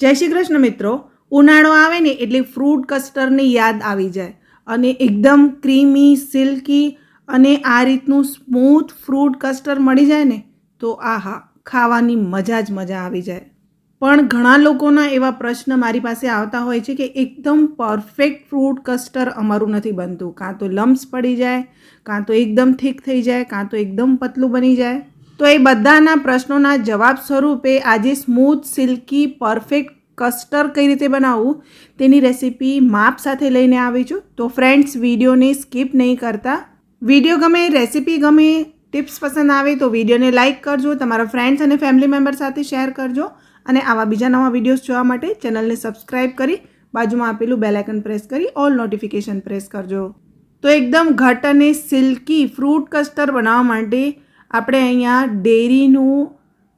જય શ્રી કૃષ્ણ મિત્રો. ઉનાળો આવે ને એટલે ફ્રૂટ કસ્ટરની યાદ આવી જાય. અને એકદમ ક્રીમી સિલ્કી અને આ રીતનું સ્મૂથ ફ્રૂટ કસ્ટર મળી જાય ને તો આહા, ખાવાની મજા જ મજા આવી જાય. પણ ઘણા લોકોના એવા પ્રશ્ન મારી પાસે આવતા હોય છે કે એકદમ પરફેક્ટ ફ્રૂટ કસ્ટર અમારું નથી બનતું. કાં તો લમ્સ પડી જાય, કાં તો એકદમ થીક થઈ જાય, કાં તો એકદમ પતલું બની જાય. તો એ બધાના પ્રશ્નોના જવાબ સ્વરૂપે આજે સ્મૂથ, સિલ્કી, પરફેક્ટ કસ્ટર કઈ રીતે બનાવવું તેની રેસીપી માપ સાથે લઈને આવી છું. તો ફ્રેન્ડ્સ, વિડીયોને સ્કીપ નહીં કરતા. વીડિયો ગમે, રેસીપી ગમે, ટિપ્સ પસંદ આવે તો વિડીયોને લાઇક કરજો, તમારા ફ્રેન્ડ્સ અને ફેમિલી મેમ્બર સાથે શેર કરજો અને આવા બીજા નવા વિડીયોઝ જોવા માટે ચેનલને સબસ્ક્રાઇબ કરી બાજુમાં આપેલું બેલાઇકન પ્રેસ કરી ઓલ નોટિફિકેશન પ્રેસ કરજો. તો એકદમ ઘટ અને સિલ્કી ફ્રૂટ કસ્ટર બનાવવા માટે આપણે અહીંયા ડેરીનું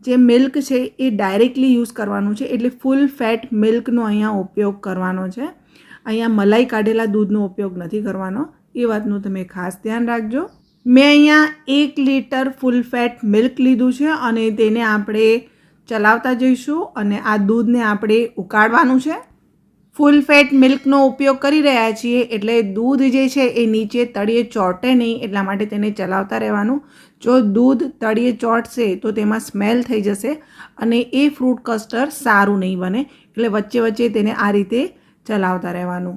જે મિલ્ક છે એ ડાયરેક્ટલી યુઝ કરવાનું છે. એટલે ફૂલ ફેટ મિલ્કનો અહીંયા ઉપયોગ કરવાનો છે. અહીંયા મલાઈ કાઢેલા દૂધનો ઉપયોગ નથી કરવાનો. એ વાતનું તમે ખાસ ધ્યાન રાખજો. મેં અહીંયા એક લીટર ફૂલ ફેટ મિલ્ક લીધું છે અને તેને આપણે ચલાવતા જઈશું અને આ દૂધને આપણે ઉકાળવાનું છે. ફૂલ ફેટ મિલ્કનો ઉપયોગ કરી રહ્યા છીએ એટલે દૂધ જે છે એ નીચે તળિયે ચોંટે નહીં એટલા માટે તેને ચલાવતા રહેવાનું. જો દૂધ તળિયે ચોંટશે તો તેમાં સ્મેલ થઈ જશે અને એ ફ્રૂટ કસ્ટર સારું નહીં બને એટલે વચ્ચે વચ્ચે તેને આ રીતે ચલાવતા રહેવાનું.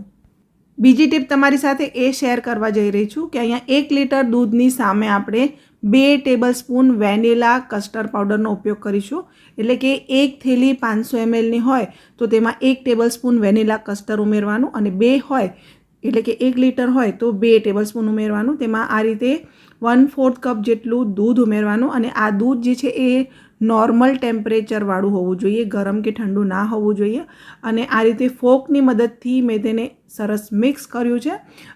બીજી ટીપ તમારી સાથે એ શેર કરવા જઈ રહી છું કે અહીંયા એક લીટર દૂધની સામે આપણે બે ટેબલ સ્પૂન વેનીલા કસ્ટર્ડ પાવડરનો ઉપયોગ કરીશું. એટલે કે એક થેલી પાંચસો એમએલની હોય, તો તેમાં એક ટેબલ સ્પૂન વેનીલા કસ્ટર્ડ ઉમેરવાનું અને બે હોય, એટલે કે એક લીટર હોય, તો બે ટેબલ સ્પૂન ઉમેરવાનું. તેમાં આ રીતે વન ફોર્થ કપ જેટલું દૂધ ઉમેરવાનું અને આ દૂધ જે છે એ નોર્મલ ટેમ્પરેચરવાળું હોવું જોઈએ, ગરમ કે ઠંડુ ના હોવું જોઈએ. અને આ રીતે ફોકની મદદથી મેં તેને સરસ મિક્સ કર્યું છે.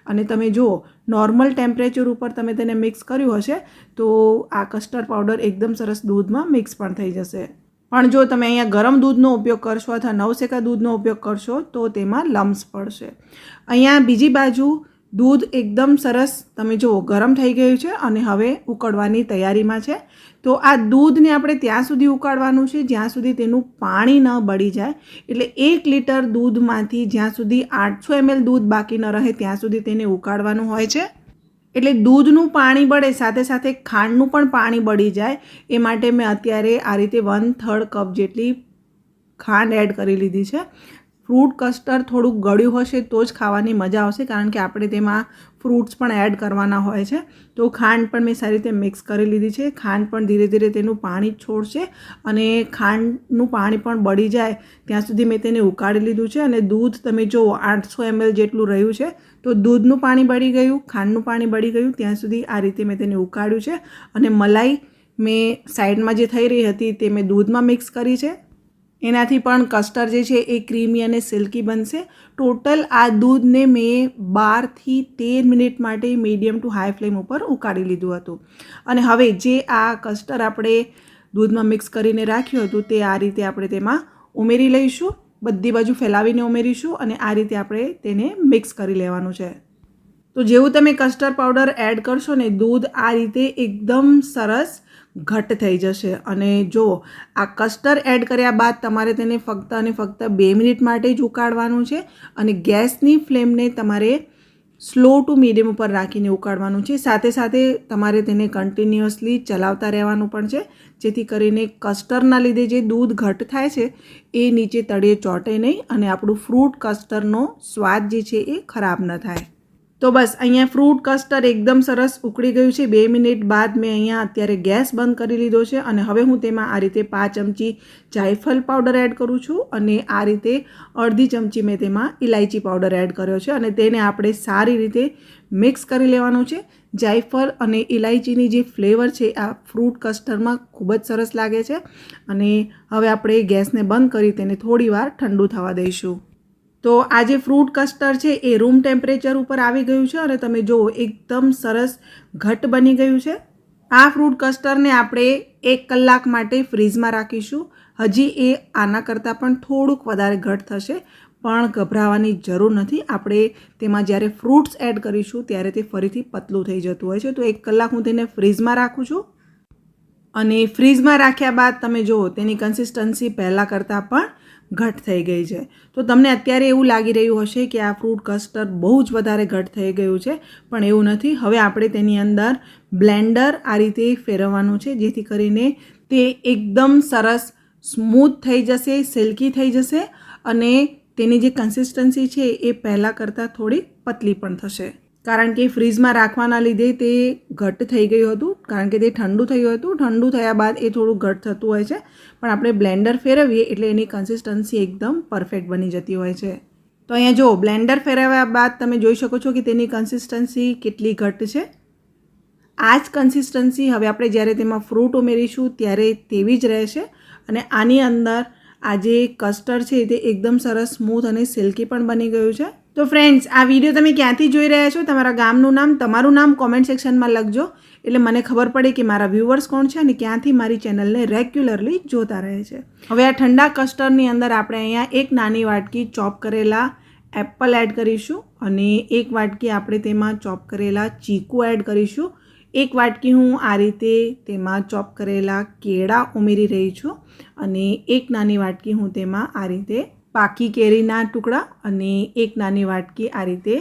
અને તમે જુઓ, નોર્મલ ટેમ્પરેચર ઉપર તમે તેને મિક્સ કર્યું હશે, તો આ કસ્ટર્ડ પાવડર એકદમ સરસ દૂધમાં મિક્સ પણ થઈ જશે. પણ જો તમે અહીંયા ગરમ દૂધનો ઉપયોગ કરશો અથવા નવસેકા દૂધનો ઉપયોગ કરશો, તો તેમાં લમ્સ પડશે. અહીંયા બીજી બાજુ દૂધ એકદમ સરસ, તમે જુઓ, ગરમ થઈ ગયું છે અને હવે ઉકળવાની તૈયારીમાં છે. તો આ દૂધને આપણે ત્યાં સુધી ઉકાળવાનું છે, જ્યાં સુધી તેનું પાણી ન બળી જાય. એટલે એક લીટર દૂધમાંથી જ્યાં સુધી આઠસો એમએલ દૂધ બાકી ન રહે, ત્યાં સુધી તેને ઉકાળવાનું હોય છે. એટલે દૂધનું પાણી બળે, સાથે સાથે ખાંડનું પણ પાણી બળી જાય. એ માટે મેં અત્યારે આ રીતે વન થર્ડ કપ જેટલી ખાંડ એડ કરી લીધી છે. ફ્રૂટ કસ્ટર્ડ થોડુંક ગળ્યું હશે તો જ ખાવાની મજા આવશે, કારણ કે આપણે તેમાં ફ્રૂટ્સ પણ એડ કરવાના હોય છે. તો ખાંડ પણ મેં સારી રીતે મિક્સ કરી લીધી છે. ખાંડ પણ ધીરે ધીરે તેનું પાણી છોડશે અને ખાંડનું પાણી પણ બળી જાય ત્યાં સુધી મેં તેને ઉકાળી લીધું છે. અને દૂધ તમે જુઓ આઠસો એમએલ જેટલું રહ્યું છે, તો દૂધનું પાણી બળી ગયું, ખાંડનું પાણી બળી ગયું, ત્યાં સુધી આ રીતે મેં તેને ઉકાળ્યું છે. અને મલાઈ મેં સાઈડમાં જે થઈ રહી હતી તે મેં દૂધમાં મિક્સ કરી છે. એનાથી પણ કસ્ટર્ડ જે છે એ ક્રીમી અને સિલ્કી બનશે. ટોટલ આ દૂધને મેં બારથી તેર મિનિટ માટે મીડિયમ ટુ હાઈ ફ્લેમ ઉપર ઉકાળી લીધું હતું. અને હવે જે આ કસ્ટર્ડ આપણે દૂધમાં મિક્સ કરીને રાખ્યું હતું તે આ રીતે આપણે તેમાં ઉમેરી લઈશું. બધી બાજુ ફેલાવીને ઉમેરીશું અને આ રીતે આપણે તેને મિક્સ કરી લેવાનું છે. તો જેવું તમે કસ્ટર્ડ પાવડર એડ કરશો ને, દૂધ આ રીતે એકદમ સરસ ઘટ થઈ જશે. અને જો આ કસ્ટર એડ કર્યા બાદ તમારે તેને ફક્ત અને ફક્ત બે મિનિટ માટે જ ઉકાળવાનું છે અને ગેસની ફ્લેમને તમારે સ્લો ટુ મીડિયમ ઉપર રાખીને ઉકાળવાનું છે. સાથે સાથે તમારે તેને કન્ટિન્યુઅસલી ચલાવતા રહેવાનું પણ છે. જેથી કરીને કસ્ટરના લીધે જે દૂધ ઘટ થાય છે એ નીચે તળિયે ચોંટે નહીં અને આપણું ફ્રૂટ કસ્ટરનો સ્વાદ જે છે એ ખરાબ ન થાય. તો બસ, અહીંયા ફ્રૂટ કસ્ટર્ડ એકદમ સરસ ઉકળી ગયું છે. બે મિનિટ બાદ મેં અહીંયા અત્યારે ગેસ બંધ કરી લીધો છે અને હવે હું તેમાં આ રીતે પાંચ ચમચી જાયફલ પાવડર એડ કરું છું અને આ રીતે અડધી ચમચી મેં તેમાં ઇલાયચી પાવડર એડ કર્યો છે અને તેને આપણે સારી રીતે મિક્સ કરી લેવાનું છે. જાયફળ અને ઇલાયચીની જે ફ્લેવર છે આ ફ્રૂટ કસ્ટર્ડમાં ખૂબ જ સરસ લાગે છે અને હવે આપણે ગેસને બંધ કરી તેને થોડીવાર ઠંડુ થવા દઈશું. તો આ જે ફ્રૂટ કસ્ટર્ડ છે એ રૂમ ટેમ્પરેચર ઉપર આવી ગયું છે અને તમે જુઓ, એકદમ સરસ ઘટ બની ગયું છે. આ ફ્રૂટ કસ્ટર્ડને આપણે એક કલાક માટે ફ્રીઝમાં રાખીશું. હજી એ આના કરતાં પણ થોડુંક વધારે ઘટ થશે, પણ ગભરાવાની જરૂર નથી. આપણે તેમાં જ્યારે ફ્રૂટ્સ એડ કરીશું, ત્યારે તે ફરીથી પતલું થઈ જતું હોય છે. તો એક કલાક હું તેને ફ્રીઝમાં રાખું છું. અને ફ્રીઝમાં રાખ્યા બાદ તમે જુઓ, તેની કન્સિસ્ટન્સી પહેલાં કરતાં પણ ઘટ થઈ ગઈ છે. તો તમને અત્યારે એવું લાગી રહ્યું હશે કે આ ફ્રૂટ કસ્ટર્ડ બહુ જ વધારે ઘટ થઈ ગયું છે, પણ એવું નથી. હવે આપણે તેની અંદર બ્લેન્ડર આ રીતે ફેરવવાનું છે, જેથી કરીને તે એકદમ સરસ સ્મૂથ થઈ જશે, સિલ્કી થઈ જશે અને તેની જે કન્સિસ્ટન્સી છે એ પહેલાં કરતાં થોડી પતલી પણ થશે. કારણ કે ફ્રીજમાં રાખવાના લીધે તે ઘટ થઈ ગયું હતું. કારણ કે તે ઠંડુ થયું હતું. ઠંડુ થયા બાદ એ થોડું ઘટ થતું હોય છે. પણ આપણે બ્લેન્ડર ફેરવીએ એટલે એની કન્સિસ્ટન્સી એકદમ પરફેક્ટ બની જતી હોય છે. તો અહીંયા જો બ્લેન્ડર ફેરવ્યા બાદ તમે જોઈ શકો છો કે તેની કન્સિસ્ટન્સી કેટલી ઘટ છે. આ જ કન્સિસ્ટન્સી હવે આપણે જ્યારે તેમાં ફ્રૂટ ઉમેરીશું ત્યારે તેવી જ રહેશે. અને આની અંદર આ જે કસ્ટર્ડ છે તે એકદમ સરસ સ્મૂથ અને સિલ્કી પણ બની ગયું છે. તો ફ્રેન્ડ્સ આ વીડિયો તમે ક્યાંથી જોઈ રહ્યા છો? તમારા ગામનું નામ, તમારું નામ કોમેન્ટ સેક્શનમાં લખજો. એટલે મને ખબર પડે કે મારા વ્યૂવર્સ કોણ છે અને ક્યાંથી મારી ચેનલને રેગ્યુલરલી જોતા રહે છે. હવે આ ઠંડા કસ્ટર્ડની અંદર આપણે અહીંયા એક નાની વાટકી ચોપ કરેલા એપલ એડ કરીશું અને એક વાટકી આપણે તેમાં ચોપ કરેલા ચીકુ એડ કરીશું. એક વાટકી હું આ રીતે તેમાં ચોપ કરેલા કેળા ઉમેરી રહી છું અને એક નાની વાટકી હું તેમાં આ રીતે પાકી કેરીના ટુકડા અને એક નાની વાટકી આ રીતે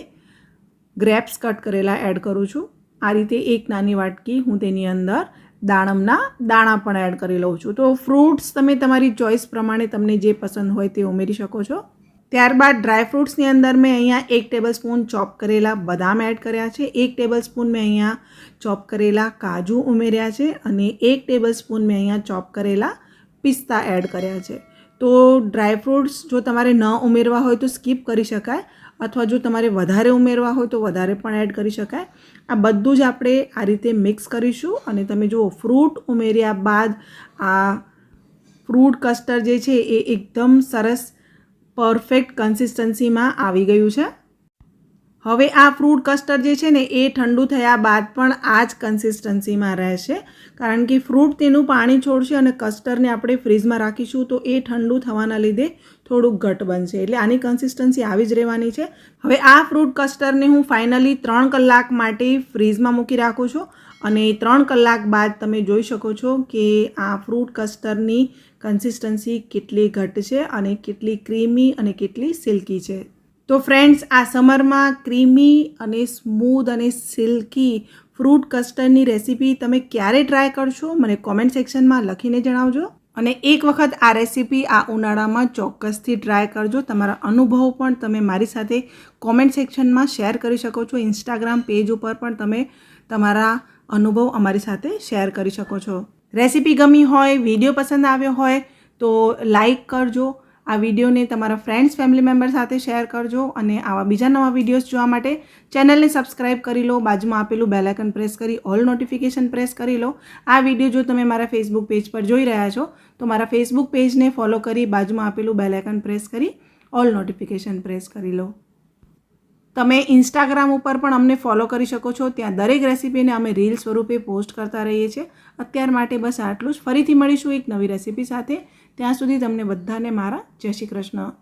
ગ્રેપ્સ કટ કરેલા એડ કરું છું. આ રીતે એક નાની વાટકી હું તેની અંદર દાણમના દાણા પણ એડ કરી લઉં છું. તો ફ્રૂટ્સ તમે તમારી ચોઈસ પ્રમાણે તમને જે પસંદ હોય તે ઉમેરી શકો છો. ત્યારબાદ ડ્રાય ફ્રૂટ્સની અંદર મેં અહીંયા એક ટેબલ સ્પૂન ચોપ કરેલા બદામ એડ કર્યા છે. એક ટેબલ સ્પૂન મેં અહીંયા ચોપ કરેલા કાજુ ઉમેર્યા છે અને એક ટેબલ સ્પૂન મેં અહીંયા ચોપ કરેલા પિસ્તા એડ કર્યા છે. તો ડ્રાય ફ્રૂટ્સ જો તમારે ન ઉમેરવા હોય તો સ્કીપ કરી શકાય, અથવા જો તમારે વધારે ઉમેરવા હોય તો વધારે પણ એડ કરી શકાય. આ બધું જ આપણે આ રીતે મિક્સ કરીશું અને તમે જુઓ ફ્રૂટ ઉમેર્યા બાદ આ ફ્રૂટ કસ્ટર્ડ જે છે એ એકદમ સરસ પરફેક્ટ કન્સિસ્ટન્સીમાં આવી ગયું છે. હવે આ ફ્રૂટ કસ્ટર્ડ જે છે ને, એ ઠંડુ થયા બાદ પણ આ જ કન્સિસ્ટન્સીમાં રહેશે. કારણ કે ફ્રૂટ તેનું પાણી છોડશે અને કસ્ટર્ડને આપણે ફ્રીજમાં રાખીશું તો એ ઠંડુ થવાના લીધે થોડુંક ઘટ બનશે. એટલે આની કન્સિસ્ટન્સી આવી જ રહેવાની છે. હવે આ ફ્રૂટ કસ્ટર્ડને હું ફાઇનલી ત્રણ કલાક માટે ફ્રીજમાં મૂકી રાખું છું. અને ત્રણ કલાક બાદ તમે જોઈ શકો છો કે આ ફ્રૂટ કસ્ટર્ડની કન્સિસ્ટન્સી કેટલી ઘટ છે અને કેટલી ક્રીમી અને કેટલી સિલ્કી છે. તો ફ્રેન્ડ્સ આ સમરમાં ક્રીમી અને સ્મૂધ અને સિલ્કી ફ્રૂટ કસ્ટર્ડની રેસીપી તમે ક્યારે ટ્રાય કરશો? મને કોમેન્ટ સેક્શનમાં લખીને જણાવજો. અને એક વખત આ રેસીપી આ ઉનાળામાં ચોક્કસથી ટ્રાય કરજો. તમારા અનુભવો પણ તમે મારી સાથે કોમેન્ટ સેક્શનમાં શેર કરી શકો છો. ઇન્સ્ટાગ્રામ પેજ ઉપર પણ તમે તમારા અનુભવ અમારી સાથે શેર કરી શકો છો. રેસીપી ગમી હોય વીડિયો પસંદ આવ્યો હોય, તો લાઈક કરજો. આ વિડીયોને તમારા ફ્રેન્ડ્સ ફેમિલી મેમ્બર સાથે શેર કરજો અને આવા બીજા નવા વિડીયોઝ જોવા માટે ચેનલને સબસ્ક્રાઇબ કરી લો. બાજુમાં આપેલું બેલાઇકન પ્રેસ કરી ઓલ નોટિફિકેશન પ્રેસ કરી લો. આ વીડિયો જો તમે મારા ફેસબુક પેજ પર જોઈ રહ્યા છો, તો મારા ફેસબુક પેજને ફોલો કરી, બાજુમાં આપેલું બેલાઇકન પ્રેસ કરી ઓલ નોટિફિકેશન પ્રેસ કરી લો. તમે ઇન્સ્ટાગ્રામ ઉપર પણ અમને ફોલો કરી શકો છો. ત્યાં દરેક રેસીપીને અમે રીલ સ્વરૂપે પોસ્ટ કરતા રહીએ છીએ. અત્યાર માટે બસ આટલું જ. ફરીથી મળીશું એક નવી રેસીપી સાથે. ત્યાં સુધી તમને બધાને મારા જય શ્રી કૃષ્ણ.